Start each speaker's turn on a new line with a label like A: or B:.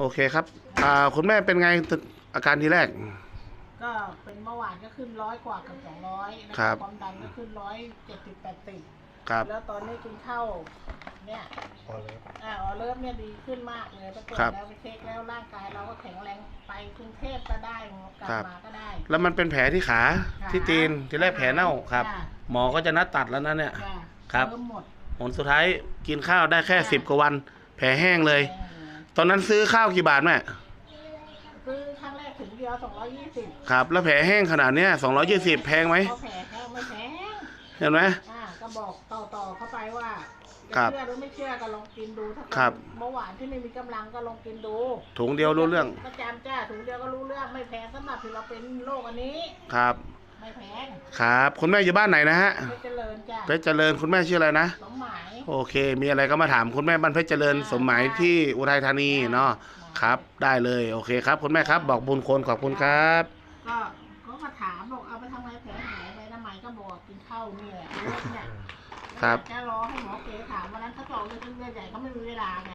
A: โอเคครับ อ่า คุณแม่เป็นไงอาการทีแรก
B: ก็เป็นเมื่อวานก็ขึ้นร้อยกว่ากับสองร้อยนะครับความดันก็ขึ้นร้อยเจ็ดสิบแปดสิบ
A: ครับ
B: แล้วตอนนี้กินข้าวเนี่ย
C: พอแล้ว
B: อ่าออเริ่มเนี่ยดีขึ้นมากเลยไปตรวจ
A: ครับ
B: แล้วไปเช็คแล้วร่างกายเราก็แข็งแรงไปกรุงเทพก็ได้กลับ
A: ครับ
B: มาก็ได้
A: แล้วมันเป็นแผลที่ขา
B: ขา
A: ที่ตีนทีแรกแผลเน่าครับ
B: จ้ะ
A: หมอก็จะนัดตัดแล้วนะเนี่ย
B: จ้ะ
A: ครับ
B: เริ่มหมด
A: ผลสุดท้ายกินข้าวได้แค่สิบกว่าวัน แผลแห้งเลย
B: เออ
A: ต อนนั้นซื้อข้าวกี่บาทแม่
B: ซื้อครั้งแรกถึงเดียวสองร้อยยี่สิบ
A: ครับ แล้วแผลแห้งขนาดเนี้ยสองร้อยี่สิบแพงไหม
B: เขาแผลแห้งไม่แพง
A: เห็นไหม
B: อ่าก็บอกต่อต่อๆเข้าไปว่า
A: ครั
B: จะ
A: บ
B: เชื่อหรือไม่เชื่อก็ลองกินดูถ้า
A: ครับ
B: เมื่อวานที่ไม่มีกำลังก็ลองกินดู
A: ถุงเดียวรู้เรื่อง
B: ประจำจ้าถุงเดียวก็รู้เรื่องไม่แพงสำหรับที่เราเป็นโรคอันนี้
A: ครับ
B: ไม่แพง
A: ครับ คุณแม่อยู่บ้านไหนนะฮะ
B: ไม่เจริญจ้า
A: เพชรเจริญคุณแม่ชื่ออะไรนะ
B: สมหมาย
A: โอเค มีอะไรก็มาถามคุณแม่บ้านเพชรเจริญสมหมายที่อุทัยธานีเนาะครับ ได้เลยโอเคครับ คุณแม่ครับ บอกบุญคนขอบคุณครับ
B: ก็เขาก็ถามบอกเอาไปทำไงแผลหายไปทำไมก็บอกกินข้าวนี่แหละเลือดเนี่ย
A: ครับ
B: จะรอให้หมอเก๋ถามวันนั้นเขาบอกเลือดเลือดใหญ่เขาไม่มีเวลาไง